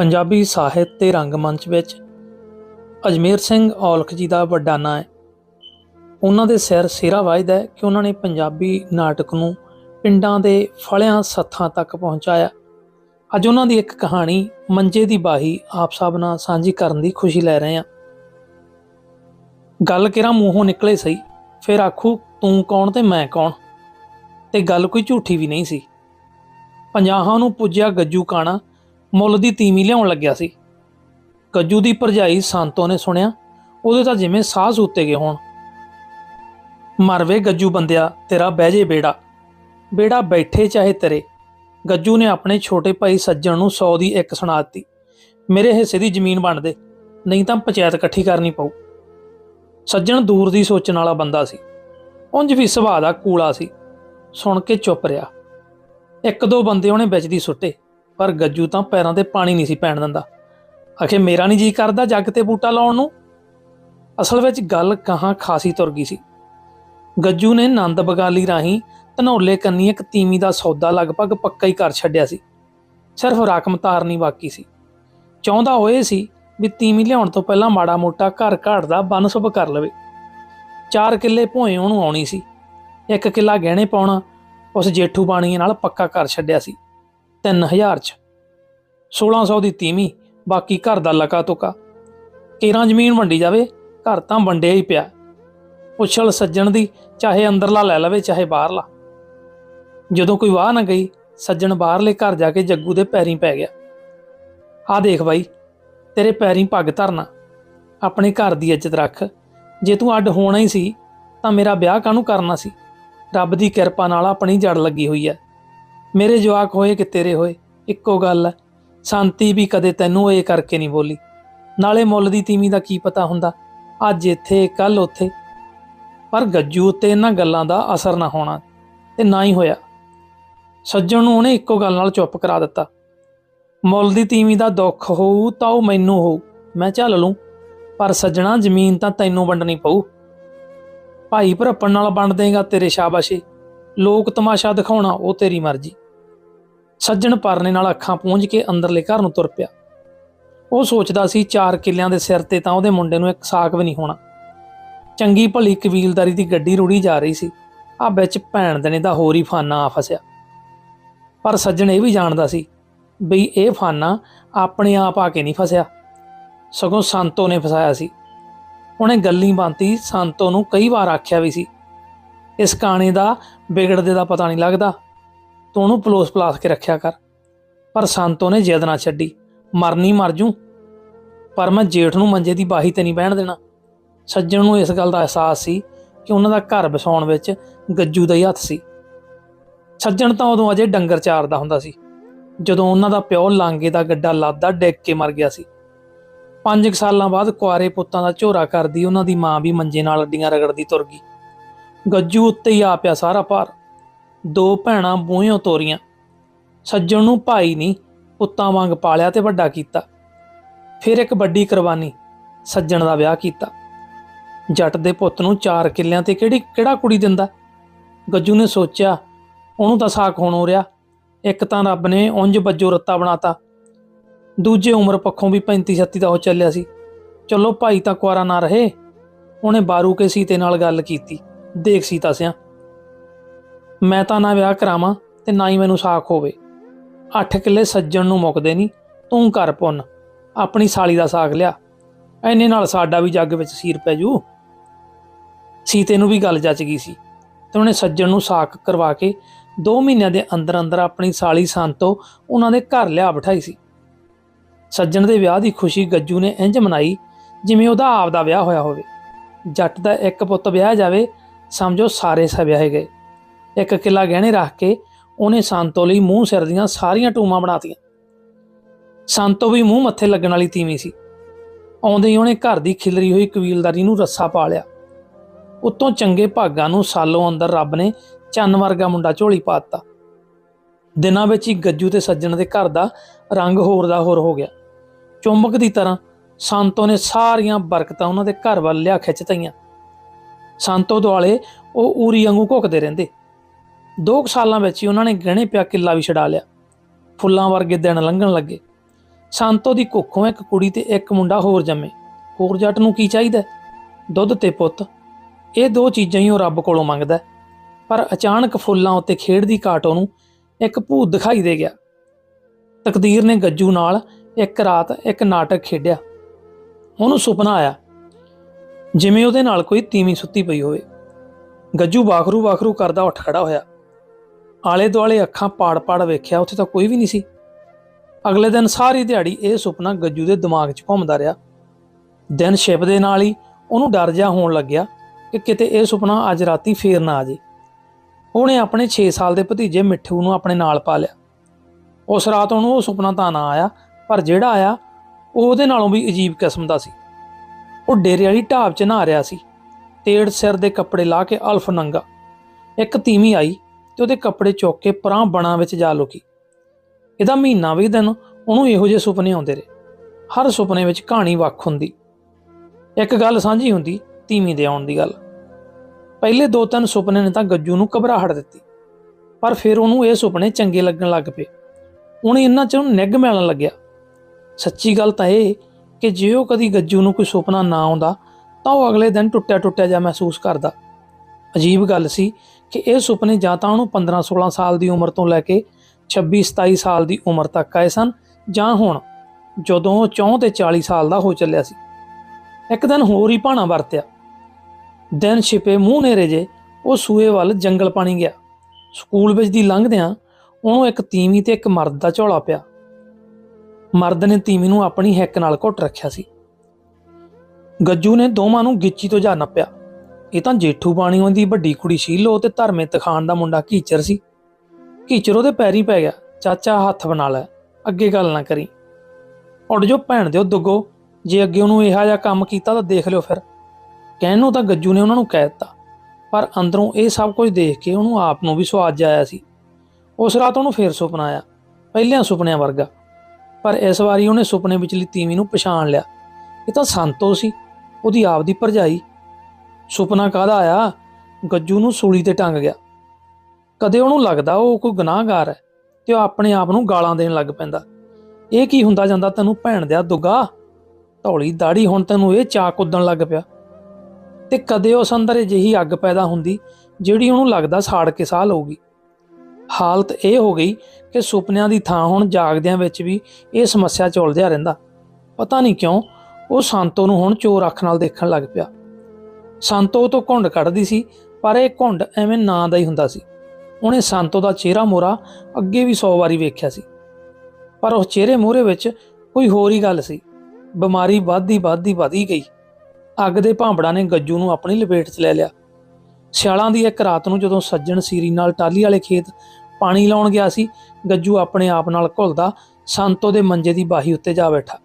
ਪੰਜਾਬੀ ਸਾਹਿਤ ਤੇ ਰੰਗਮੰਚ ਵਿੱਚ ਅਜਮੇਰ ਸਿੰਘ ਔਲਖ ਜੀ ਦਾ ਵੱਡਾ ਨਾਂ ਹੈ। ਉਹਨਾਂ ਦੇ ਸਿਰ ਸਿਹਰਾ ਵਾਜਦਾ ਹੈ ਕਿ ਉਹਨਾਂ ਨੇ ਪੰਜਾਬੀ ਨਾਟਕ ਨੂੰ ਪਿੰਡਾਂ ਦੇ ਫਲਿਆਂ ਸੱਥਾਂ ਤੱਕ ਪਹੁੰਚਾਇਆ। ਅੱਜ ਉਹਨਾਂ ਦੀ ਇੱਕ ਕਹਾਣੀ ਮੰਜੇ ਦੀ ਬਾਹੀ ਆਪ ਸਭ ਨਾਲ ਸਾਂਝੀ ਕਰਨ ਦੀ ਖੁਸ਼ੀ ਲੈ ਰਹੇ ਹਾਂ। ਗੱਲ ਕਿਰਾ ਮੂੰਹੋਂ ਨਿਕਲੇ ਸਹੀ, ਫਿਰ ਆਖੂ, ਤੂੰ ਕੌਣ ਤੇ ਮੈਂ ਕੌਣ? ਤੇ ਗੱਲ ਕੋਈ ਝੂਠੀ ਵੀ ਨਹੀਂ ਸੀ। ਪੰਜਾਹਾਂ ਨੂੰ ਪੁੱਜਿਆ ਗੱਜੂ ਕਾਣਾ ਮੁੱਲ ਦੀ ਤੀਵੀਂ ਲਿਆਉਣ ਲੱਗਿਆ ਸੀ। ਗੱਜੂ ਦੀ ਭਰਜਾਈ ਸੰਤੋ ਨੇ ਸੁਣਿਆ, ਉਹਦੇ ਤਾਂ ਜਿਵੇਂ ਸਾਹ ਸੁੱਤੇ ਗਏ ਹੋਣ। ਮਰਵੇ ਗੱਜੂ ਬੰਦਿਆ, ਤੇਰਾ ਬਹਿ ਜੇ ਬੇੜਾ। ਬੇੜਾ ਬੈਠੇ ਚਾਹੇ ਤੇਰੇ। ਗੱਜੂ ਨੇ ਆਪਣੇ ਛੋਟੇ ਭਾਈ ਸੱਜਣ ਨੂੰ 100 ਦੀ ਇੱਕ ਸੁਣਾ ਦਿੱਤੀ। ਮੇਰੇ ਹਿੱਸੇ ਦੀ ਜ਼ਮੀਨ ਵੰਡ ਦੇ, ਨਹੀਂ ਤਾਂ ਪੰਚਾਇਤ ਇਕੱਠੀ ਕਰਨੀ ਪਊ। ਸੱਜਣ ਦੂਰ ਦੀ ਸੋਚਣ ਵਾਲਾ ਬੰਦਾ ਸੀ। ਉਂਝ ਵੀ ਸੁਭਾਅ ਦਾ ਕੂਲਾ ਸੀ। ਸੁਣ ਕੇ ਚੁੱਪ ਰਿਹਾ। ਇੱਕ ਦੋ ਬੰਦੇ ਉਹਨੇ ਵਿੱਚ ਦੀ ਸੁੱਟੇ। ਪਰ ਗੱਜੂ ਤਾਂ ਪੈਰਾਂ ਤੇ ਪਾਣੀ ਨਹੀਂ ਸੀ ਪੈਣ ਦਿੰਦਾ। ਅਖੇ ਮੇਰਾ ਨਹੀਂ ਜੀ ਕਰਦਾ ਜੱਗ ਤੇ ਬੂਟਾ ਲਾਉਣ ਨੂੰ? ਅਸਲ ਵਿੱਚ ਗੱਲ ਕਹਾਂ ਖਾਸੀ ਤੁਰ ਗਈ ਸੀ। ਗੱਜੂ ਨੇ ਨੰਦ ਬਗਾਲੀ ਰਾਹੀਂ ਧਨੌਲੇ ਕੰਨੀ ਇੱਕ ਤੀਵੀਂ ਦਾ ਸੌਦਾ ਲਗਭਗ ਪੱਕਾ ਹੀ ਕਰ ਛੱਡਿਆ ਸੀ। ਸਿਰਫ ਰਕਮ ਤਾਰਨੀ ਬਾਕੀ ਸੀ। ਚਾਹੁੰਦਾ ਹੋਏ ਸੀ ਵੀ ਤੀਵੀਂ ਲਿਆਉਣ ਤੋਂ ਪਹਿਲਾਂ ਮਾੜਾ ਮੋਟਾ ਘਰ ਘਾਟ ਦਾ ਬਨਸਬ ਕਰ ਲਵੇ। ਚਾਰ ਕਿੱਲੇ ਭੋਏ ਉਹਨੂੰ ਆਉਣੀ ਸੀ। ਇੱਕ ਕਿੱਲਾ ਗਹਿਣੇ ਪਾਉਣਾ ਉਸ ਜੇਠੂ ਬਾਣੀਏ ਨਾਲ ਪੱਕਾ ਕਰ ਛੱਡਿਆ ਸੀ। 3000 ਚ। 1600 ਦੀ ਤੀਵੀਂ, ਬਾਕੀ ਘਰ ਦਾ ਲਕਾ ਤੁਕਾ। ਕੇਰਾਂ ਜ਼ਮੀਨ ਵੰਡੀ ਜਾਵੇ, ਘਰ ਤਾਂ ਵੰਡਿਆ ਹੀ ਪਿਆ। ਉਛਲ ਸੱਜਣ ਦੀ, ਚਾਹੇ ਅੰਦਰਲਾ ਲੈ ਲਵੇ, ਚਾਹੇ ਬਾਹਰਲਾ। ਜਦੋਂ ਕੋਈ ਵਾਹ ਨਾ ਗਈ, ਸੱਜਣ ਬਾਹਰਲੇ ਘਰ ਜਾ ਕੇ ਜੱਗੂ ਦੇ ਪੈਰੀਂ ਪੈ ਗਿਆ। ਆ ਦੇਖ ਬਾਈ, ਤੇਰੇ ਪੈਰੀਂ ਪੱਗ ਧਰਨਾ। ਆਪਣੇ ਘਰ ਦੀ ਇੱਜ਼ਤ ਰੱਖ। ਜੇ ਤੂੰ ਅੱਡ ਹੋਣਾ ਹੀ ਸੀ, ਤਾਂ ਮੇਰਾ ਵਿਆਹ ਕਾਹਨੂੰ ਕਰਨਾ ਸੀ? ਰੱਬ ਦੀ ਕਿਰਪਾ ਨਾਲ ਆਪਣੀ ਜੜ ਲੱਗੀ ਹੋਈ ਹੈ। ਮੇਰੇ ਜਵਾਕ ਹੋਏ ਕਿ ਤੇਰੇ ਹੋਏ? ਇੱਕੋ ਗੱਲ ਹੈ ਸ਼ਾਂਤੀ ਵੀ ਕਦੇ ਤੈਨੂੰ ਇਹ ਕਰਕੇ ਨਹੀਂ ਬੋਲੀ। ਨਾਲੇ ਮੁੱਲ ਦੀ ਤੀਵੀਂ ਦਾ ਕੀ ਪਤਾ ਹੁੰਦਾ? ਅੱਜ ਇੱਥੇ ਕੱਲ ਉੱਥੇ। ਪਰ ਗੱਜੂ ਉੱਤੇ ਇਹਨਾਂ ਗੱਲਾਂ ਦਾ ਅਸਰ ਨਾ ਹੋਣਾ ਤੇ ਨਾ ਹੀ ਹੋਇਆ। ਸੱਜਣ ਨੂੰ ਉਹਨੇ ਇੱਕੋ ਗੱਲ ਨਾਲ ਚੁੱਪ ਕਰਾ ਦਿੱਤਾ। ਮੁੱਲ ਦੀ ਤੀਵੀਂ ਦਾ ਦੁੱਖ ਹੋਊ ਤਾਂ ਉਹ ਮੈਨੂੰ ਹੋਊ। ਮੈਂ ਚੱਲ ਲੂੰ ਪਰ ਸੱਜਣਾ, ਜ਼ਮੀਨ ਤਾਂ ਤੈਨੂੰ ਵੰਡਣੀ ਪਊ। ਭਾਈ ਭਰਪਣ ਨਾਲ ਵੰਡ ਦੇਗਾ ਤੇਰੇ ਸ਼ਾਬਾਸ਼ੇ। ਲੋਕ ਤਮਾਸ਼ਾ ਦਿਖਾਉਣਾ ਉਹ ਤੇਰੀ ਮਰਜ਼ੀ। ਸੱਜਣ ਪਰਨੇ ਨਾਲ ਅੱਖਾਂ ਪੂੰਝ ਕੇ ਅੰਦਰਲੇ ਘਰ ਨੂੰ ਤੁਰ ਪਿਆ। ਉਹ ਸੋਚਦਾ ਸੀ, ਚਾਰ ਕਿੱਲਿਆਂ ਦੇ ਸਿਰ ਤੇ ਤਾਂ ਉਹਦੇ ਮੁੰਡੇ ਨੂੰ ਇੱਕ ਸਾਕ ਵੀ ਨਹੀਂ ਹੋਣਾ। ਚੰਗੀ ਭਲੀ ਕਬੀਲਦਾਰੀ ਦੀ ਗੱਡੀ ਰੁੜੀ ਜਾ ਰਹੀ ਸੀ। ਆ ਵਿੱਚ ਭੈਣ ਦੇ ਨੇ ਦਾ ਹੋਰ ਹੀ ਫਾਨਾ ਆ ਫਸਿਆ। ਪਰ ਸੱਜਣ ਇਹ ਵੀ ਜਾਣਦਾ ਸੀ ਬਈ ਇਹ ਫਾਨਾ ਆਪਣੇ ਆਪ ਆ ਕੇ ਨਹੀਂ ਫਸਿਆ। ਸਗੋਂ ਸੰਤੋ ਨੇ ਫਸਾਇਆ ਸੀ। ਉਹਨੇ ਗੱਲੀ ਬਾਂਤੀ ਸੰਤੋ ਨੂੰ ਕਈ ਵਾਰ ਆਖਿਆ ਵੀ ਸੀ। ਇਸ ਕਾਣੇ ਦਾ, ਵਿਗੜਦੇ ਦਾ ਪਤਾ ਨਹੀਂ ਲੱਗਦਾ। ਤੂੰ ਉਹਨੂੰ ਪਲੋਸ ਪਲਾਸ ਕੇ ਰੱਖਿਆ ਕਰ। ਪਰ ਸੰਤੋ ਨੇ ਜਿੱਦ ਨਾ ਛੱਡੀ। ਮਰਨੀ ਮਰ ਜੂ। ਪਰ ਮੈਂ ਜੇਠ ਨੂੰ ਮੰਜੇ ਦੀ ਬਾਹੀ ਤੇ ਨਹੀਂ ਬਹਿਣ ਦੇਣਾ। ਸੱਜਣ ਨੂੰ ਇਸ ਗੱਲ ਦਾ ਅਹਿਸਾਸ ਸੀ ਕਿ ਉਹਨਾਂ ਦਾ ਘਰ ਵਸਾਉਣ ਵਿੱਚ ਗੱਜੂ ਦਾ ਹੀ ਹੱਥ ਸੀ। ਸੱਜਣ ਤਾਂ ਉਦੋਂ ਅਜੇ ਡੰਗਰ ਚਾਰਦਾ ਹੁੰਦਾ ਸੀ। ਜਦੋਂ ਉਹਨਾਂ ਦਾ ਪਿਓ ਲਾਂਗੇ ਦਾ ਗੱਡਾ ਲਾਦਾ ਡਿੱਗ ਕੇ ਮਰ ਗਿਆ ਸੀ। ਪੰਜ ਕੁ ਸਾਲਾਂ ਬਾਅਦ ਕੁਆਰੇ ਪੁੱਤਾਂ ਦਾ ਝੋਰਾ ਕਰਦੀ ਉਹਨਾਂ ਦੀ ਮਾਂ ਵੀ ਮੰਜੇ ਨਾਲ ਅੱਡੀਆਂ ਰਗੜਦੀ ਤੁਰ ਗਈ। ਗੱਜੂ ਉੱਤੇ ਹੀ ਆ ਪਿਆ ਸਾਰਾ ਭਾਰ। ਦੋ ਭੈਣਾਂ ਬੂਹਿਓਂ ਤੋਰੀਆਂ। ਸੱਜਣ ਨੂੰ ਭਾਈ ਨਹੀਂ ਪੁੱਤਾਂ ਵਾਂਗ ਪਾਲਿਆ ਤੇ ਵੱਡਾ ਕੀਤਾ। ਫਿਰ ਇੱਕ ਵੱਡੀ ਕੁਰਬਾਨੀ ਸੱਜਣ ਦਾ ਵਿਆਹ ਕੀਤਾ। ਜੱਟ ਦੇ ਪੁੱਤ ਨੂੰ ਚਾਰ ਕਿੱਲਿਆਂ ਤੇ ਕਿਹੜੀ ਕਿਹੜਾ ਕੁੜੀ ਦਿੰਦਾ? ਗੱਜੂ ਨੇ ਸੋਚਿਆ, ਉਹਨੂੰ ਤਾਂ ਸਾਕ ਹੋਣ ਰਿਹਾ। ਇੱਕ ਤਾਂ ਰੱਬ ਨੇ ਉਂਝ ਬੱਜੋ ਰੱਤਾ ਬਣਾਤਾ। ਦੂਜੇ ਉਮਰ ਪੱਖੋਂ ਵੀ 35 36 ਦਾ ਉਹ ਚੱਲਿਆ ਸੀ। ਚਲੋ ਭਾਈ ਤਾਂ ਕੁਆਰਾ ਨਾ ਰਹੇ। ਉਹਨੇ ਬਾਰੂ ਕੇ ਸੀਤੇ ਨਾਲ ਗੱਲ ਕੀਤੀ। ਦੇਖ ਸੀਤਾ ਸਿਆ। ਮੈਂ ਤਾਂ ਨਾ ਵਿਆਹ ਕਰਾਵਾਂ ਤੇ ਨਾ ਹੀ ਮੈਨੂੰ ਸਾਖ ਹੋਵੇ। ਅੱਠ ਕਿੱਲੇ ਸੱਜਣ ਨੂੰ ਮੁੱਕਦੇ ਨਹੀਂ ਤੂੰ ਕਰ ਪੁੰਨ, ਆਪਣੀ ਸਾਲੀ ਦਾ ਸਾਖ ਲਿਆ। ਐਨੇ ਨਾਲ ਸਾਡਾ ਵੀ ਜੱਗ ਵਿੱਚ ਸੀਰ ਪੈ ਜੂ। ਸੀਤੇ ਨੂੰ ਵੀ ਗੱਲ ਜੱਚ ਗਈ ਸੀ ਤੇ ਉਹਨੇ ਸੱਜਣ ਨੂੰ ਸਾਖ ਕਰਵਾ ਕੇ 2 ਮਹੀਨਿਆਂ ਦੇ ਅੰਦਰ ਅੰਦਰ ਆਪਣੀ ਸਾਲੀ ਸੰਤੋ ਉਹਨਾਂ ਦੇ ਘਰ ਲਿਆ ਬਿਠਾਈ ਸੀ। ਸੱਜਣ ਦੇ ਵਿਆਹ ਦੀ ਖੁਸ਼ੀ ਗੱਜੂ ਨੇ ਇੰਜ ਮਨਾਈ ਜਿਵੇਂ ਉਹਦਾ ਆਪ ਦਾ ਵਿਆਹ ਹੋਇਆ ਹੋਵੇ। ਜੱਟ ਦਾ ਇੱਕ ਪੁੱਤ ਵਿਆਹ ਜਾਵੇ, ਸਮਝੋ ਸਾਰੇ ਸ ਵਿਆਹੇ ਗਏ। ਇੱਕ ਕਿੱਲਾ ਗਹਿਣੇ ਰੱਖ ਕੇ ਉਹਨੇ ਸੰਤੋ ਲਈ ਮੂੰਹ ਸਿਰ ਦੀਆਂ ਸਾਰੀਆਂ ਟੂਮਾਂ ਬਣਾਤੀਆਂ। ਸੰਤੋ ਵੀ ਮੂੰਹ ਮੱਥੇ ਲੱਗਣ ਵਾਲੀ ਤੀਵੀਂ ਸੀ। ਆਉਂਦੇ ਹੀ ਉਹਨੇ ਘਰ ਦੀ ਖਿਲਰੀ ਹੋਈ ਕਬੀਲਦਾਰੀ ਨੂੰ ਰੱਸਾ ਪਾ ਲਿਆ। ਉੱਤੋਂ ਚੰਗੇ ਭਾਗਾਂ ਨੂੰ ਸਾਲੋਂ ਅੰਦਰ ਰੱਬ ਨੇ ਚੰਨ ਵਰਗਾ ਮੁੰਡਾ ਝੋਲੀ ਪਾ ਦਿੱਤਾ। ਦਿਨਾਂ ਵਿੱਚ ਹੀ ਗੱਜੂ ਤੇ ਸੱਜਣ ਦੇ ਘਰ ਦਾ ਰੰਗ ਹੋਰ ਦਾ ਹੋਰ ਹੋ ਗਿਆ। ਚੁੰਬਕ ਦੀ ਤਰ੍ਹਾਂ ਸੰਤੋ ਨੇ ਸਾਰੀਆਂ ਬਰਕਤਾਂ ਉਹਨਾਂ ਦੇ ਘਰ ਵੱਲ ਲਿਆ ਖਿੱਚ ਤਈਆਂ। ਸੰਤੋ ਦੁਆਲੇ ਉਹ ਊਰੀ ਵਾਂਗੂ ਘੁੱਕਦੇ ਰਹਿੰਦੇ। ਦੋ ਕੁ ਸਾਲਾਂ ਵਿੱਚ ਹੀ ਉਹਨਾਂ ਨੇ ਗਹਿਣੇ ਪਿਆ ਕਿੱਲਾ ਵੀ ਛਡਾ ਲਿਆ। ਫੁੱਲਾਂ ਵਰਗੇ ਦਿਨ ਲੰਘਣ ਲੱਗੇ। ਸੰਤੋ ਦੀ ਕੁੱਖੋਂ ਇੱਕ ਕੁੜੀ ਤੇ ਇੱਕ ਮੁੰਡਾ ਹੋਰ ਜੰਮੇ। ਹੋਰ ਜੱਟ ਨੂੰ ਕੀ ਚਾਹੀਦਾ? ਦੁੱਧ ਤੇ ਪੁੱਤ। ਇਹ ਦੋ ਚੀਜ਼ਾਂ ਹੀ ਉਹ ਰੱਬ ਕੋਲੋਂ ਮੰਗਦਾ ਪਰ ਅਚਾਨਕ ਫੁੱਲਾਂ ਉੱਤੇ ਖੇਡਦੀ ਕਾਟੋ ਉਹਨੂੰ ਇੱਕ ਭੂਤ ਦਿਖਾਈ ਦੇ ਗਿਆ। ਤਕਦੀਰ ਨੇ ਗੱਜੂ ਨਾਲ ਇੱਕ ਰਾਤ ਇੱਕ ਨਾਟਕ ਖੇਡਿਆ। ਉਹਨੂੰ ਸੁਪਨਾ ਆਇਆ, ਜਿਵੇਂ ਉਹਦੇ ਨਾਲ ਕੋਈ ਤੀਵੀਂ ਸੁੱਤੀ ਪਈ ਹੋਵੇ। ਗੱਜੂ ਬਾਖਰੂ ਬਾਖਰੂ ਕਰਦਾ ਉੱਠ ਖੜਾ ਹੋਇਆ। ਆਲੇ ਦੁਆਲੇ ਅੱਖਾਂ ਪਾੜ-ਪਾੜ ਵੇਖਿਆ, ਉੱਥੇ ਤਾਂ ਕੋਈ ਵੀ ਨਹੀਂ ਸੀ। ਅਗਲੇ ਦਿਨ ਸਾਰੀ ਦਿਹਾੜੀ ਇਹ ਸੁਪਨਾ ਗੱਜੂ ਦੇ ਦਿਮਾਗ 'ਚ ਘੁੰਮਦਾ ਰਿਹਾ। ਦਿਨ ਛਿਪ ਦੇ ਨਾਲ ਹੀ ਉਹਨੂੰ ਡਰ ਜਾ ਹੋਣ ਲੱਗਿਆ ਕਿ ਕਿਤੇ ਇਹ ਸੁਪਨਾ ਅੱਜ ਰਾਤੀ ਫੇਰ ਨਾ ਆ ਜੇ ਉਹਨੇ ਆਪਣੇ 6 ਸਾਲ ਦੇ ਭਤੀਜੇ ਮਿੱਠੂ ਨੂੰ ਆਪਣੇ ਨਾਲ ਪਾ ਲਿਆ। ਉਸ ਰਾਤ ਉਹਨੂੰ ਉਹ ਸੁਪਨਾ ਤਾਂ ਨਾ ਆਇਆ, ਪਰ ਜਿਹੜਾ ਆਇਆ, ਉਹ ਉਹਦੇ ਨਾਲੋਂ ਵੀ ਅਜੀਬ ਕਿਸਮ ਦਾ ਸੀ। ਉਹ ਡੇਰੇ ਵਾਲੀ ਢਾਬ 'ਚ ਨਹਾ ਰਿਹਾ ਸੀ। ਤੇੜ ਸਿਰ ਦੇ ਕੱਪੜੇ ਲਾ ਕੇ ਅਲਫ ਨੰਗਾ। ਇੱਕ ਤੀਵੀਂ ਆਈ। ਤੇ ਉਹਦੇ ਕੱਪੜੇ ਚੁੱਕ ਕੇ ਪਰਾਂ ਬਣਾ ਵਿੱਚ ਜਾ ਲੁਕੀ। ਇਹਦਾ ਮਹੀਨਾ ਵੀ ਦਿਨ ਉਹਨੂੰ ਇਹੋ ਜਿਹੇ ਸੁਪਨੇ ਆਉਂਦੇ ਰਹੇ। ਹਰ ਸੁਪਨੇ ਵਿੱਚ ਕਹਾਣੀ ਵੱਖ ਹੁੰਦੀ। ਇੱਕ ਗੱਲ ਸਾਂਝੀ ਹੁੰਦੀ, ਤੀਵੀਂ ਦੇ ਆਉਣ ਦੀ ਗੱਲ। ਪਹਿਲੇ ਦੋ ਤਿੰਨ ਸੁਪਨੇ ਨੇ ਤਾਂ ਗੱਜੂ ਨੂੰ ਘਬਰਾਹਟ ਦਿੱਤੀ। ਪਰ ਫਿਰ ਉਹਨੂੰ ਇਹ ਸੁਪਨੇ ਚੰਗੇ ਲੱਗਣ ਲੱਗ ਪਏ। ਉਹਨੇ ਇਹਨਾਂ ਚੋਂ ਨਿੱਘ ਮਿਲਣ ਲੱਗਿਆ। ਸੱਚੀ ਗੱਲ ਤਾਂ ਇਹ ਕਿ ਜੇ ਉਹ ਕਦੀ ਗੱਜੂ ਨੂੰ ਕੋਈ ਸੁਪਨਾ ਨਾ ਆਉਂਦਾ, ਤਾਂ ਉਹ ਅਗਲੇ ਦਿਨ ਟੁੱਟਿਆ ਟੁੱਟਿਆ ਜਾ ਮਹਿਸੂਸ ਕਰਦਾ। ਅਜੀਬ ਗੱਲ ਸੀ ਕਿ ਇਹ ਸੁਪਨੇ ਜਾਂ ਤਾਂ ਉਹਨੂੰ 15 16 ਸਾਲ ਦੀ ਉਮਰ ਤੋਂ ਲੈ ਕੇ 26 27 ਸਾਲ ਦੀ ਉਮਰ ਤੱਕ ਆਏ ਸਨ ਜਾਂ ਹੁਣ ਜਦੋਂ ਉਹ 34 ਤੇ 40 ਸਾਲ ਦਾ ਹੋ ਚੱਲਿਆ ਸੀ। ਇੱਕ ਦਿਨ ਹੋਰ ਹੀ ਭਾਣਾ ਵਰਤਿਆ। ਦਿਨ ਛਿਪੇ ਮੂੰਹ ਨੇਰੇ ਜੇ ਉਹ ਸੂਏ ਵੱਲ ਜੰਗਲ ਪਾਣੀ ਗਿਆ। ਸਕੂਲ ਵਿੱਚ ਦੀ ਲੰਘਦਿਆਂ ਉਹਨੂੰ ਇੱਕ ਤੀਵੀਂ ਤੇ ਇੱਕ ਮਰਦ ਦਾ ਝੋਲਾ ਪਿਆ। ਮਰਦ ਨੇ ਤੀਵੀਂ ਨੂੰ ਆਪਣੀ ਹੈਕ ਨਾਲ ਘੁੱਟ ਰੱਖਿਆ ਸੀ। ਗੱਜੂ ਨੇ ਦੋਵਾਂ ਨੂੰ ਗਿੱਚੀ ਤੋਂ ਜਾ ਨੱਪਿਆ ਇਹ ਤਾਂ ਜੇਠੂ ਬਾਣੀ ਦੀ ਵੱਡੀ ਕੁੜੀ ਸ਼ੀਲੋ ਤੇ ਧਰਮੇ ਤਖਾਨ ਦਾ ਮੁੰਡਾ ਕੀਚਰ ਸੀ। ਕੀਚਰ ਉਹਦੇ ਪੈਰੀ ਪੈ ਗਿਆ। ਚਾਚਾ ਹੱਥ ਬਣਾ ਲੈ। ਅੱਗੇ ਗੱਲ ਨਾ ਕਰੀ। ਉੱਡ ਜੋ ਭੈਣ ਦਿਓ ਦੁੱਗੋ। ਜੇ ਅੱਗੇ ਉਹਨੂੰ ਇਹੋ ਜਿਹਾ ਕੰਮ ਕੀਤਾ ਤਾਂ ਦੇਖ ਲਿਓ ਫਿਰ। ਕਹਿਣ ਨੂੰ ਤਾਂ ਗੱਜੂ ਨੇ ਉਹਨਾਂ ਨੂੰ ਕਹਿ ਦਿੱਤਾ। ਪਰ ਅੰਦਰੋਂ ਇਹ ਸਭ ਕੁਝ ਦੇਖ ਕੇ ਉਹਨੂੰ ਆਪ ਨੂੰ ਵੀ ਸਵਾਦ ਜਾਇਆ ਸੀ। ਉਸ ਰਾਤ ਉਹਨੂੰ ਫੇਰ ਸੁਪਨਾ ਆਇਆ। ਪਹਿਲਿਆਂ ਸੁਪਨਿਆਂ ਵਰਗਾ। ਪਰ ਇਸ ਵਾਰੀ ਉਹਨੇ ਸੁਪਨੇ ਵਿਚਲੀ ਤੀਵੀਂ ਨੂੰ ਪਛਾਣ ਲਿਆ। ਇਹ ਤਾਂ ਸੰਤੋ ਸੀ। ਉਹਦੀ ਆਪ ਦੀ ਭਰਜਾਈ ਸੁਪਨਾ ਕਾਹਦਾ ਆਇਆ? ਗੱਜੂ ਨੂੰ ਸੂਲੀ ਤੇ ਟੰਗ ਗਿਆ। ਕਦੇ ਉਹਨੂੰ ਲੱਗਦਾ ਉਹ ਕੋਈ ਗੁਨਾਹਗਾਰ ਹੈ ਤੇ ਉਹ ਆਪਣੇ ਆਪ ਨੂੰ ਗਾਲਾਂ ਦੇਣ ਲੱਗ ਪੈਂਦਾ। ਇਹ ਕੀ ਹੁੰਦਾ ਜਾਂਦਾ ਤੈਨੂੰ ਭੈਣ ਦਿਆ ਦੁੱਗਾ? ਧੌਲੀ ਦਾੜੀ ਹੁਣ ਤੈਨੂੰ ਇਹ ਚਾਕ ਉਦਣ ਲੱਗ ਪਿਆ। ਤੇ ਕਦੇ ਉਸ ਅੰਦਰ ਅਜਿਹੀ ਅੱਗ ਪੈਦਾ ਹੁੰਦੀ ਜਿਹੜੀ ਉਹਨੂੰ ਲੱਗਦਾ ਸਾੜ ਕੇ ਸਾਹ ਲਊਗੀ। ਹਾਲਤ ਇਹ ਹੋ ਗਈ ਕਿ ਸੁਪਨਿਆਂ ਦੀ ਥਾਂ ਹੁਣ ਜਾਗਦਿਆਂ ਵਿੱਚ ਵੀ ਇਹ ਸਮੱਸਿਆ ਚੁਲਦਿਆ ਰਹਿੰਦਾ। ਪਤਾ ਨਹੀਂ ਕਿਉਂ ਉਹ ਸੰਤੋ ਨੂੰ ਹੁਣ ਚੋਰ ਅੱਖ ਨਾਲ ਦੇਖਣ ਲੱਗ ਪਿਆ। ਸੰਤੋ ਤੋਂ ਘੁੰਡ ਕੱਢਦੀ ਸੀ, ਪਰ ਇਹ ਘੁੰਡ ਐਵੇਂ ਨਾਂ ਦਾ ਹੀ ਹੁੰਦਾ ਸੀ। ਉਹਨੇ ਸੰਤੋ ਦਾ ਚਿਹਰਾ ਮੋਰਾ ਅੱਗੇ ਵੀ 100 ਵਾਰੀ ਵੇਖਿਆ ਸੀ। ਪਰ ਉਸ ਚਿਹਰੇ ਮੋਹਰੇ ਵਿੱਚ ਕੋਈ ਹੋਰ ਹੀ ਗੱਲ ਸੀ। ਬਿਮਾਰੀ ਵੱਧਦੀ ਵੱਧਦੀ ਵਧੀ ਗਈ। ਅੱਗ ਦੇ ਭਾਂਬੜਾ ਨੇ ਗੱਜੂ ਨੂੰ ਆਪਣੀ ਲਪੇਟ 'ਚ ਲੈ ਲਿਆ। ਸਿਆਲਾਂ ਦੀ ਇੱਕ ਰਾਤ ਨੂੰ ਜਦੋਂ ਸੱਜਣ ਸੀਰੀ ਨਾਲ ਟਾਲੀ ਵਾਲੇ ਖੇਤ ਪਾਣੀ ਲਾਉਣ ਗਿਆ ਸੀ, ਗੱਜੂ ਆਪਣੇ ਆਪ ਨਾਲ ਘੁਲਦਾ ਸੰਤੋ ਦੇ ਮੰਜੇ ਦੀ ਬਾਹੀ ਉੱਤੇ ਜਾ ਬੈਠਾ।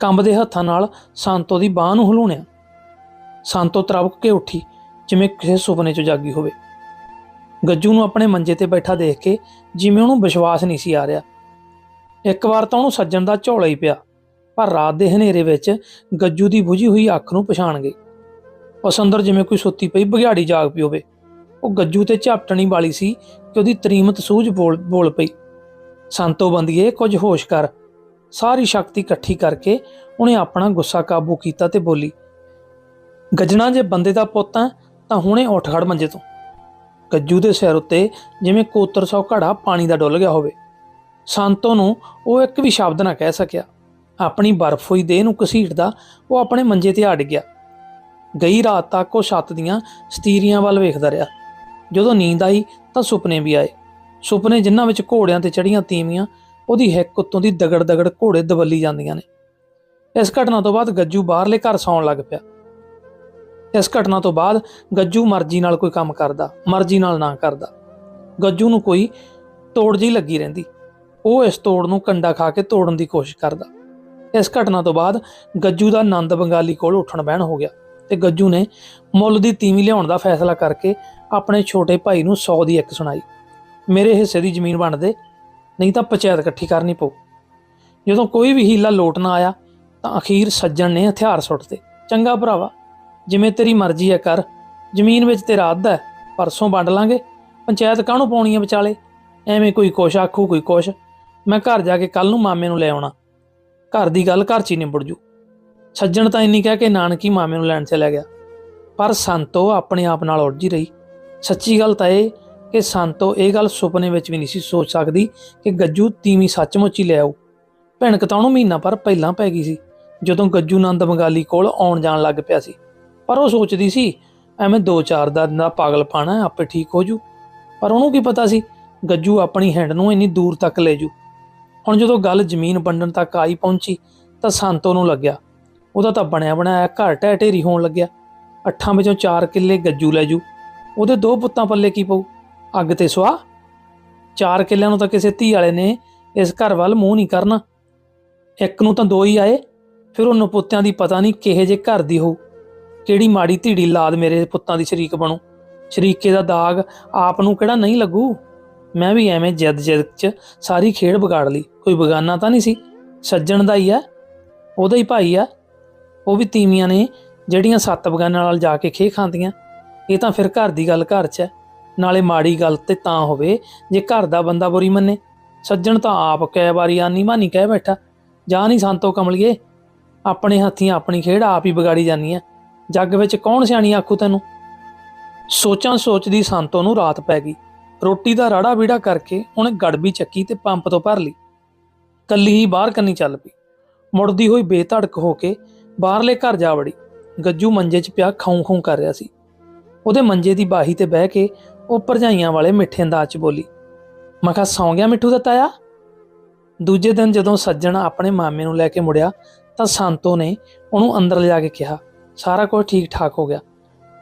ਕੰਬਦੇ ਹੱਥਾਂ ਨਾਲ ਸੰਤੋ ਦੀ ਬਾਹ ਨੂੰ ਹਲੂਣਿਆ ਸੰਤੋ ਤਰਵਕ ਕੇ ਉੱਠੀ, ਜਿਵੇਂ ਕਿਸੇ ਸੁਪਨੇ 'ਚ ਜਾਗੀ ਹੋਵੇ। ਗੱਜੂ ਨੂੰ ਆਪਣੇ ਮੰਜੇ ਤੇ ਬੈਠਾ ਦੇਖ ਕੇ ਜਿਵੇਂ ਉਹਨੂੰ ਵਿਸ਼ਵਾਸ ਨਹੀਂ ਸੀ ਆ ਰਿਹਾ। ਇੱਕ ਵਾਰ ਤਾਂ ਉਹਨੂੰ ਸੱਜਣ ਦਾ ਝੋਲਾ ਹੀ ਪਿਆ, ਪਰ ਰਾਤ ਦੇ ਹਨੇਰੇ ਵਿੱਚ ਗੱਜੂ ਦੀ ਬੁਝੀ ਹੋਈ ਅੱਖ ਨੂੰ ਪਛਾਣ ਗਈ। ਉਸ ਅੰਦਰ ਜਿਵੇਂ ਕੋਈ ਸੁੱਤੀ ਪਈ ਬਘਿਆੜੀ ਜਾਗ ਪਈ ਹੋਵੇ। ਉਹ ਗੱਜੂ ਤੇ ਝਪਟਣੀ ਵਾਲੀ ਸੀ ਕਿ ਉਹਦੀ ਤਰੀਮਤ ਸੂਝ ਬੋਲ ਬੋਲ ਪਈ। ਸੰਤੋ ਬੰਦੀਏ ਕੁਝ ਹੋਸ਼ ਕਰ। ਸਾਰੀ ਸ਼ਕਤੀ ਇਕੱਠੀ ਕਰਕੇ ਉਹਨੇ ਆਪਣਾ ਗੁੱਸਾ ਕਾਬੂ ਕੀਤਾ ਤੇ ਬੋਲੀ ਗੱਜਣਾ ਜੇ ਬੰਦੇ ਦਾ ਪੁੱਤ ਹੈ, ਤਾਂ ਹੁਣੇ ਉੱਠ ਖੜ ਮੰਜੇ ਤੋਂ। ਗੱਜੂ ਦੇ ਸਿਰ ਉੱਤੇ ਜਿਵੇਂ ਕੋਤਰ ਸੌ ਘੜਾ ਪਾਣੀ ਦਾ ਡੁੱਲ ਗਿਆ ਹੋਵੇ। ਸੰਤੋ ਨੂੰ ਉਹ ਇੱਕ ਵੀ ਸ਼ਬਦ ਨਾ ਕਹਿ ਸਕਿਆ। ਆਪਣੀ ਬਰਫ਼ ਹੋਈ ਦੇਹ ਨੂੰ ਘਸੀਟਦਾ ਉਹ ਆਪਣੇ ਮੰਜੇ ਤੇ ਅੜ ਗਿਆ ਗਈ ਰਾਤ ਤੱਕ ਉਹ ਛੱਤ ਦੀਆਂ ਸਤੀਰੀਆਂ ਵੱਲ ਵੇਖਦਾ ਰਿਹਾ। ਜਦੋਂ ਨੀਂਦ ਆਈ ਤਾਂ ਸੁਪਨੇ ਵੀ ਆਏ। ਸੁਪਨੇ ਜਿਨ੍ਹਾਂ ਵਿੱਚ ਘੋੜਿਆਂ ਤੇ ਚੜੀਆਂ ਤੀਵੀਆਂ, ਉਹਦੀ ਹਿੱਕ ਉੱਤੋਂ ਦੀ ਦਗੜ ਦਗੜ ਘੋੜੇ ਦਵੱਲੀ ਜਾਂਦੀਆਂ ਨੇ। ਇਸ ਘਟਨਾ ਤੋਂ ਬਾਅਦ ਗੱਜੂ ਬਾਹਰਲੇ ਘਰ ਸੌਣ ਲੱਗ ਪਿਆ। ਇਸ ਘਟਨਾ ਤੋਂ ਬਾਅਦ ਗੱਜੂ ਮਰਜ਼ੀ ਨਾਲ ਕੋਈ ਕੰਮ ਕਰਦਾ, ਮਰਜ਼ੀ ਨਾਲ ਨਾ ਕਰਦਾ। ਗੱਜੂ ਨੂੰ ਕੋਈ ਤੋੜ ਜੀ ਲੱਗੀ ਰਹਿੰਦੀ। ਉਹ ਇਸ ਤੋੜ ਨੂੰ ਕੰਡਾ ਖਾ ਕੇ ਤੋੜਨ ਦੀ ਕੋਸ਼ਿਸ਼ ਕਰਦਾ। ਇਸ ਘਟਨਾ ਤੋਂ ਬਾਅਦ ਗੱਜੂ ਦਾ ਆਨੰਦ ਬੰਗਾਲੀ ਕੋਲ ਉੱਠਣ ਬਹਿਣ ਹੋ ਗਿਆ ਤੇ ਗੱਜੂ ਨੇ ਮੁੱਲ ਦੀ ਤੀਵੀਂ ਲਿਆਉਣ ਦਾ ਫੈਸਲਾ ਕਰਕੇ ਆਪਣੇ ਛੋਟੇ ਭਾਈ ਨੂੰ 100 ਦੀ ਇੱਕ ਸੁਣਾਈ। ਮੇਰੇ ਹਿੱਸੇ ਦੀ ਜ਼ਮੀਨ ਵੰਡ ਦੇ, ਨਹੀਂ ਤਾਂ ਪੰਚਾਇਤ ਇਕੱਠੀ ਕਰਨੀ ਪਊ। ਜਦੋਂ ਕੋਈ ਵੀ ਹੀਲਾ ਲੋਟ ਨਾ ਆਇਆ ਤਾਂ ਅਖੀਰ ਸੱਜਣ ਨੇ ਹਥਿਆਰ ਸੁੱਟਦੇ ਚੰਗਾ ਭਰਾਵਾ ਜਿਵੇਂ ਤੇਰੀ ਮਰਜ਼ੀ ਹੈ ਕਰ। ਜ਼ਮੀਨ ਵਿੱਚ ਤੇਰਾ ਅੱਧ ਹੈ, ਪਰਸੋਂ ਵੰਡ ਲਾਂਗੇ। ਪੰਚਾਇਤ ਕਾਹਨੂੰ ਪਾਉਣੀ ਹੈ ਵਿਚਾਲੇ? ਐਵੇਂ ਕੋਈ ਕੁਛ ਆਖੂ, ਕੋਈ ਕੁਛ ਮੈਂ ਘਰ ਜਾ ਕੇ ਕੱਲ ਨੂੰ ਮਾਮੇ ਨੂੰ ਲੈ ਆਉਣਾ। ਘਰ ਦੀ ਗੱਲ ਘਰ 'ਚ ਹੀ ਨਿਬੜ ਜੂ। ਸੱਜਣ ਤਾਂ ਇੰਨੀ ਕਹਿ ਕੇ ਨਾਨਕੀ ਮਾਮੇ ਨੂੰ ਲੈਣ ਚਲਿਆ ਗਿਆ। ਪਰ ਸੰਤੋ ਆਪਣੇ ਆਪ ਨਾਲ ਉਲਝੀ ਰਹੀ। ਸੱਚੀ ਗੱਲ ਤਾਂ ਇਹ ਕਿ ਸੰਤੋ ਇਹ ਗੱਲ ਸੁਪਨੇ ਵਿੱਚ ਵੀ ਨਹੀਂ ਸੀ ਸੋਚ ਸਕਦੀ ਕਿ ਗੱਜੂ ਤੀਵੀਂ ਸੱਚਮੁੱਚ ਹੀ ਲੈ ਆਉ ਭਿਣਕ ਤਾਂ ਉਹਨੂੰ ਮਹੀਨਾ ਪਰ ਪਹਿਲਾਂ ਪੈ ਗਈ ਸੀ, ਜਦੋਂ ਗੱਜੂ ਨੰਦ ਬੰਗਾਲੀ ਕੋਲ ਆਉਣ ਜਾਣ ਲੱਗ ਪਿਆ ਸੀ। ਪਰ ਉਹ ਸੋਚਦੀ ਸੀ, ਐਵੇਂ ਦੋ ਚਾਰ ਦਾ ਦਾ ਪਾਗਲ ਪਾਣਾ ਆਪੇ ਠੀਕ ਹੋ ਜੂ। ਪਰ ਉਹਨੂੰ ਕੀ ਪਤਾ ਸੀ, ਗੱਜੂ ਆਪਣੀ ਹੈਂਡ ਨੂੰ ਇੰਨੀ ਦੂਰ ਤੱਕ ਲੈ ਜੂ। ਹੁਣ ਜਦੋਂ ਗੱਲ ਜ਼ਮੀਨ ਵੰਡਣ ਤੱਕ ਆਈ ਪਹੁੰਚੀ, ਤਾਂ ਸੰਤੋ ਨੂੰ ਲੱਗਿਆ। ਉਹਦਾ ਤਾਂ ਬਣਿਆ ਬਣਾਇਆ ਘਰ ਢਹਿ ਢੇਰੀ ਹੋਣ ਲੱਗਿਆ। ਅੱਠਾਂ ਵਿੱਚੋਂ ਚਾਰ ਕਿੱਲੇ ਗੱਜੂ ਲੈ ਜੂ। ਉਹਦੇ ਦੋ ਪੁੱਤਾਂ ਪੱਲੇ ਕੀ ਪਊ? ਅੱਗ ਤੇ ਸੁਆ ਚਾਰ ਕਿੱਲਿਆਂ ਨੂੰ ਤਾਂ ਕਿਸੇ ਧੀ ਵਾਲੇ ਨੇ ਇਸ ਘਰ ਵੱਲ ਮੂੰਹ ਨਹੀਂ ਕਰਨਾ। ਇੱਕ ਨੂੰ ਤਾਂ ਦੋ ਹੀ ਆਏ, ਫਿਰ ਉਹ ਨਪੁੱਤਿਆਂ ਦੀ ਪਤਾ ਨਹੀਂ ਕਿਹੇ ਜੇ ਘਰ ਦੀ ਹੋਊ। ਕਿਹੜੀ ਮਾੜੀ ਧੀੜੀ ਲਾਦ ਮੇਰੇ ਪੁੱਤਾਂ ਦੀ ਸ਼ਰੀਕ ਬਣੂ। ਸ਼ਰੀਕੇ ਦਾ ਦਾਗ ਆਪ ਨੂੰ ਕਿਹੜਾ ਨਹੀਂ ਲੱਗੂ? ਮੈਂ ਵੀ ਐਵੇਂ ਜਿੱਦ ਜਦ 'ਚ ਸਾਰੀ ਖੇਡ ਵਿਗਾੜ ਲਈ। ਕੋਈ ਬਗਾਨਾ ਤਾਂ ਨਹੀਂ ਸੀ? ਸੱਜਣ ਦਾ ਹੀ ਆ, ਉਹਦਾ ਹੀ ਭਾਈ ਆ। ਉਹ ਵੀ ਤੀਵੀਆਂ ਨੇ ਜਿਹੜੀਆਂ ਸੱਤ ਬਗਾਨਾਂ ਨਾਲ ਜਾ ਕੇ ਖੇ ਖਾਂਦੀਆਂ। ਇਹ ਤਾਂ ਫਿਰ ਘਰ ਦੀ ਗੱਲ ਘਰ 'ਚ ਹੈ। ਨਾਲੇ ਮਾੜੀ ਗੱਲ ਤੇ ਤਾਂ ਹੋਵੇ ਜੇ ਘਰ ਦਾ ਬੰਦਾ ਬੁਰੀ ਮੰਨੇ। ਸੱਜਣ ਤਾਂ ਆਪ ਕਈ ਵਾਰੀ ਆਨੀ ਮਾਨੀ ਕਹਿ ਬੈਠਾ, ਜਾ ਨਹੀਂ ਸੰਤੋ ਕਮਲਿਏ, ਆਪਣੇ ਹੱਥੀਂ ਆਪਣੀ ਖੇਡ ਆਪ ਹੀ ਵਿਗਾੜੀ ਜਾਨੀ ਆ। ਜੱਗ ਵਿੱਚ ਕੌਣ ਸਿਆਣੀ ਆਖੂ ਤੈਨੂੰ? ਸੋਚਾਂ ਸੋਚਦੀ ਸੰਤੋ ਨੂੰ ਰਾਤ ਪੈ ਗਈ। ਰੋਟੀ ਦਾ ਰਾੜਾ ਵੀੜਾ ਕਰਕੇ ਉਹਨੇ ਗੜਬੀ ਚੱਕੀ ਤੇ ਪੰਪ ਤੋਂ ਭਰ ਲਈ। ਕੱਲੀ ਹੀ ਬਾਹਰ ਕੰਨੀ ਚੱਲ ਪਈ। ਮੁੜਦੀ ਹੋਈ ਬੇਧੜਕ ਹੋ ਕੇ ਬਾਹਰਲੇ ਘਰ ਜਾ ਵੜੀ। ਗੱਜੂ ਮੰਜੇ 'ਚ ਪਿਆ ਖਾਉਂ ਖਾਉਂ ਕਰ ਰਿਹਾ ਸੀ। ਉਹਦੇ ਮੰਜੇ ਦੀ ਬਾਹੀ ਤੇ ਬਹਿ ਕੇ ਉਹ ਭਰਜਾਈਆਂ ਵਾਲੇ ਮਿੱਠੇ ਅੰਦਾਜ਼ 'ਚ ਬੋਲੀ, ਮੈਂ ਕਿਹਾ, ਸੌਂ ਗਿਆ ਮਿੱਠੂ ਦਾ ਤਾਇਆ? ਦੂਜੇ ਦਿਨ ਜਦੋਂ ਸੱਜਣ ਆਪਣੇ ਮਾਮੇ ਨੂੰ ਲੈ ਕੇ ਮੁੜਿਆ ਤਾਂ ਸੰਤੋ ਨੇ ਉਹਨੂੰ ਅੰਦਰ ਲਿਜਾ ਕੇ ਕਿਹਾ ਸਾਰਾ ਕੁਝ ਠੀਕ ਠਾਕ ਹੋ ਗਿਆ।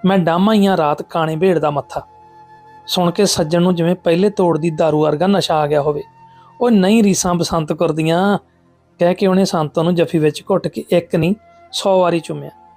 ਮੈਂ ਡਾਮਾਈਆਂ ਰਾਤ ਕਾਣੇ ਭੇੜ ਦਾ ਮੱਥਾ। ਸੁਣ ਕੇ ਸੱਜਣ ਨੂੰ ਜਿਵੇਂ ਪਹਿਲੇ ਤੋੜਦੀ दारू ਵਰਗਾ ਨਸ਼ਾ ਆ ਗਿਆ ਹੋਵੇ। ਉਹ ਨਹੀਂ ਰੀਸਾਂ ਬਸੰਤ ਕਰਦੀਆਂ। ਕਹਿ ਕੇ ਉਹਨੇ ਸੰਤੋ ਨੂੰ ਜੱਫੀ ਵਿੱਚ ਘੁੱਟ ਕੇ ਇੱਕ ਨਹੀਂ 100 ਵਾਰੀ ਚੁੰਮਿਆ।